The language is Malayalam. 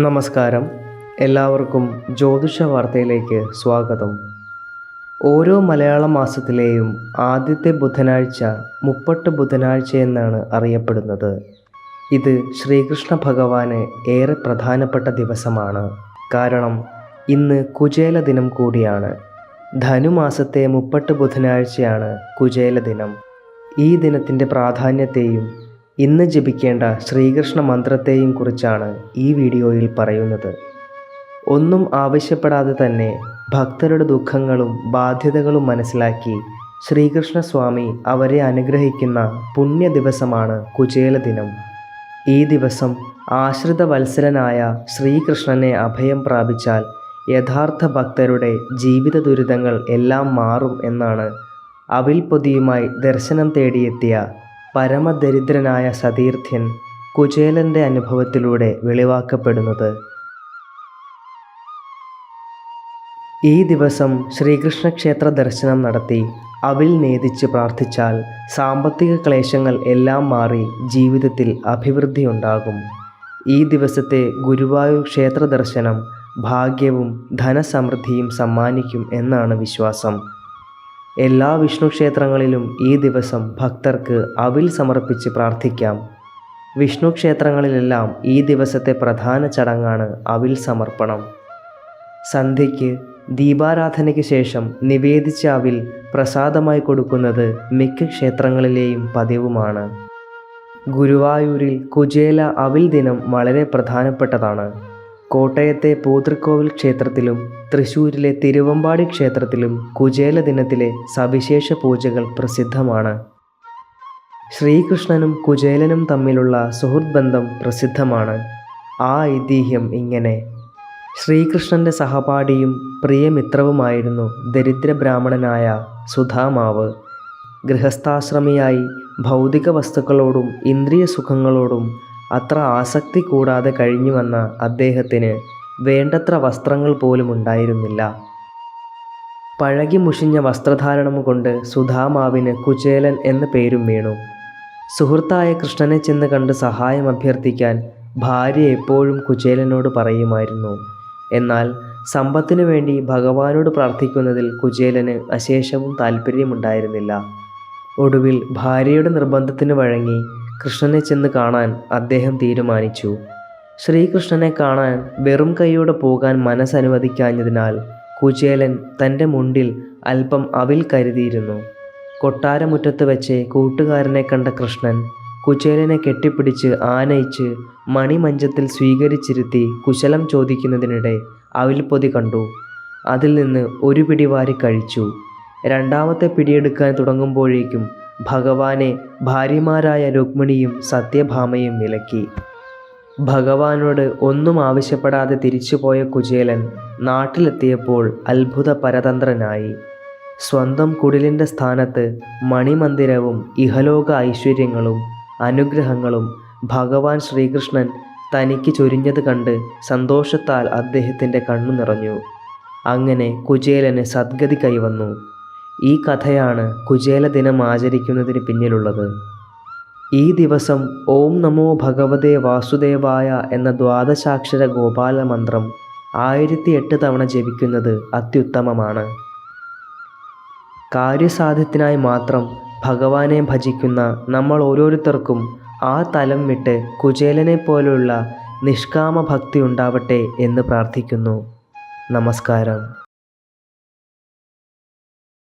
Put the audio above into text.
നമസ്കാരം. എല്ലാവർക്കും ജ്യോതിഷ വാർത്തയിലേക്ക് സ്വാഗതം. ഓരോ മലയാള മാസത്തിലെയും ആദ്യത്തെ ബുധനാഴ്ച മുപ്പട്ട് ബുധനാഴ്ച എന്നാണ് അറിയപ്പെടുന്നത്. ഇത് ശ്രീകൃഷ്ണ ഭഗവാന് ഏറെ പ്രധാനപ്പെട്ട ദിവസമാണ്. കാരണം ഇന്ന് കുചേല ദിനം കൂടിയാണ്. ധനുമാസത്തെ മുപ്പട്ട് ബുധനാഴ്ചയാണ് കുചേല ദിനം. ഈ ദിനത്തിന്റെ പ്രാധാന്യത്തെയും ഇന്ന് ജപിക്കേണ്ട ശ്രീകൃഷ്ണ മന്ത്രത്തെയും കുറിച്ചാണ് ഈ വീഡിയോയിൽ പറയുന്നത്. ഒന്നും ആവശ്യപ്പെടാതെ തന്നെ ഭക്തരുടെ ദുഃഖങ്ങളും ബാധ്യതകളും മനസ്സിലാക്കി ശ്രീകൃഷ്ണസ്വാമി അവരെ അനുഗ്രഹിക്കുന്ന പുണ്യ ദിവസമാണ് കുചേല ദിനം ഈ ദിവസം ആശ്രിത വത്സലനായ ശ്രീകൃഷ്ണനെ അഭയം പ്രാപിച്ചാൽ യഥാർത്ഥ ഭക്തരുടെ ജീവിത ദുരിതങ്ങൾ എല്ലാം മാറും എന്നാണ് അവിൽ പൊതിയുമായി ദർശനം തേടിയെത്തിയ പരമദരിദ്രനായ സതീർത്ഥ്യൻ കുചേലന്റെ അനുഭവത്തിലൂടെ വെളിവാക്കപ്പെടുന്നത്. ഈ ദിവസം ശ്രീകൃഷ്ണക്ഷേത്ര ദർശനം നടത്തി അവിൽ നേതിച്ച് പ്രാർത്ഥിച്ചാൽ സാമ്പത്തിക ക്ലേശങ്ങൾ എല്ലാം മാറി ജീവിതത്തിൽ അഭിവൃദ്ധി ഉണ്ടാകും ഈ ദിവസത്തെ ഗുരുവായൂർ ക്ഷേത്ര ദർശനം ഭാഗ്യവും ധനസമൃദ്ധിയും സമ്മാനിക്കും എന്നാണ് വിശ്വാസം. എല്ലാ വിഷ്ണു ക്ഷേത്രങ്ങളിലും ഈ ദിവസം ഭക്തർക്ക് അവിൽ സമർപ്പിച്ച് പ്രാർത്ഥിക്കാം. വിഷ്ണു ക്ഷേത്രങ്ങളിലെല്ലാം ഈ ദിവസത്തെ പ്രധാന ചടങ്ങാണ് അവിൽ സമർപ്പണം. സന്ധ്യയ്ക്ക് ദീപാരാധനയ്ക്ക് ശേഷം നിവേദിച്ച അവിൽ പ്രസാദമായി കൊടുക്കുന്നത് മിക്ക ക്ഷേത്രങ്ങളിലെയും പതിവുമാണ്. ഗുരുവായൂരിൽ കുചേല അവിൽ ദിനം വളരെ പ്രധാനപ്പെട്ടതാണ്. കോട്ടയത്തെ പൂതൃക്കോവിൽ ക്ഷേത്രത്തിലും തൃശ്ശൂരിലെ തിരുവമ്പാടി ക്ഷേത്രത്തിലും കുചേല ദിനത്തിലെ സവിശേഷ പൂജകൾ പ്രസിദ്ധമാണ്. ശ്രീകൃഷ്ണനും കുചേലനും തമ്മിലുള്ള സുഹൃത് ബന്ധം പ്രസിദ്ധമാണ്. ആ ഐതിഹ്യം ഇങ്ങനെ. ശ്രീകൃഷ്ണന്റെ സഹപാഠിയും പ്രിയമിത്രവുമായിരുന്നു ദരിദ്ര ബ്രാഹ്മണനായ സുധാമാവ്. ഗൃഹസ്ഥാശ്രമിയായി ഭൗതിക വസ്തുക്കളോടും ഇന്ദ്രിയ സുഖങ്ങളോടും അത്ര ആസക്തി കൂടാതെ കഴിഞ്ഞു വന്ന അദ്ദേഹത്തിന് വേണ്ടത്ര വസ്ത്രങ്ങൾ പോലും ഉണ്ടായിരുന്നില്ല. പഴകി മുഷിഞ്ഞ വസ്ത്രധാരണം കൊണ്ട് സുധാമാവിന് കുചേലൻ എന്ന പേരും വീണു. സുഹൃത്തായ കൃഷ്ണനെ ചെന്ന് കണ്ട് സഹായം അഭ്യർത്ഥിക്കാൻ ഭാര്യ എപ്പോഴും കുചേലനോട് പറയുമായിരുന്നു. എന്നാൽ സമ്പത്തിനു വേണ്ടി ഭഗവാനോട് പ്രാർത്ഥിക്കുന്നതിൽ കുചേലന് അശേഷവും താല്പര്യമുണ്ടായിരുന്നില്ല ഒടുവിൽ ഭാര്യയുടെ നിർബന്ധത്തിന് വഴങ്ങി കൃഷ്ണനെ ചെന്ന് കാണാൻ അദ്ദേഹം തീരുമാനിച്ചു. ശ്രീകൃഷ്ണനെ കാണാൻ വെറും കൈയോടെ പോകാൻ മനസ്സനുവദിക്കാഞ്ഞതിനാൽ കുചേലൻ തന്റെ മുണ്ടിൽ അല്പം അവിൽ കരുതിയിരുന്നു. കൊട്ടാരമുറ്റത്ത് വെച്ച് കൂട്ടുകാരനെ കണ്ട കൃഷ്ണൻ കുചേലനെ കെട്ടിപ്പിടിച്ച് ആനയിച്ച് മണിമഞ്ചത്തിൽ സ്വീകരിച്ചിരുത്തി കുശലം ചോദിക്കുന്നതിനിടെ അവിൽപ്പൊതി കണ്ടു. അതിൽ നിന്ന് ഒരു പിടി വാരി കഴിച്ചു. രണ്ടാമത്തെ പിടിയെടുക്കാൻ തുടങ്ങുമ്പോഴേക്കും ഭഗവാനെ ഭാര്യമാരായ രുക്മിണിയും സത്യഭാമയും വിലക്കി. ഭഗവാനോട് ഒന്നും ആവശ്യപ്പെടാതെ തിരിച്ചുപോയ കുചേലൻ നാട്ടിലെത്തിയപ്പോൾ അത്ഭുത പരതന്ത്രനായി സ്വന്തം കുടിലിന്റെ സ്ഥാനത്ത് മണിമന്ദിരവും ഇഹലോക ഐശ്വര്യങ്ങളും അനുഗ്രഹങ്ങളും ഭഗവാൻ ശ്രീകൃഷ്ണൻ തനിക്ക് ചൊരിഞ്ഞത് കണ്ട് സന്തോഷത്താൽ അദ്ദേഹത്തിന്റെ കണ്ണു നിറഞ്ഞു. അങ്ങനെ കുചേലന് സദ്ഗതി കൈവന്നു. ഈ കഥയാണ് കുചേല ദിനം ആചരിക്കുന്നതിന് പിന്നിലുള്ളത്. ഈ ദിവസം ഓം നമോ ഭഗവതേ വാസുദേവായ എന്ന ദ്വാദശാക്ഷര ഗോപാല മന്ത്രം ആയിരത്തി എട്ട് തവണ ജപിക്കുന്നത് അത്യുത്തമമാണ്. കാര്യസാധ്യത്തിനായി മാത്രം ഭഗവാനെ ഭജിക്കുന്ന നമ്മൾ ഓരോരുത്തർക്കും ആ തലം വിട്ട് കുചേലനെ പോലുള്ള നിഷ്കാമ ഭക്തി ഉണ്ടാവട്ടെ എന്ന് പ്രാർത്ഥിക്കുന്നു. നമസ്കാരം.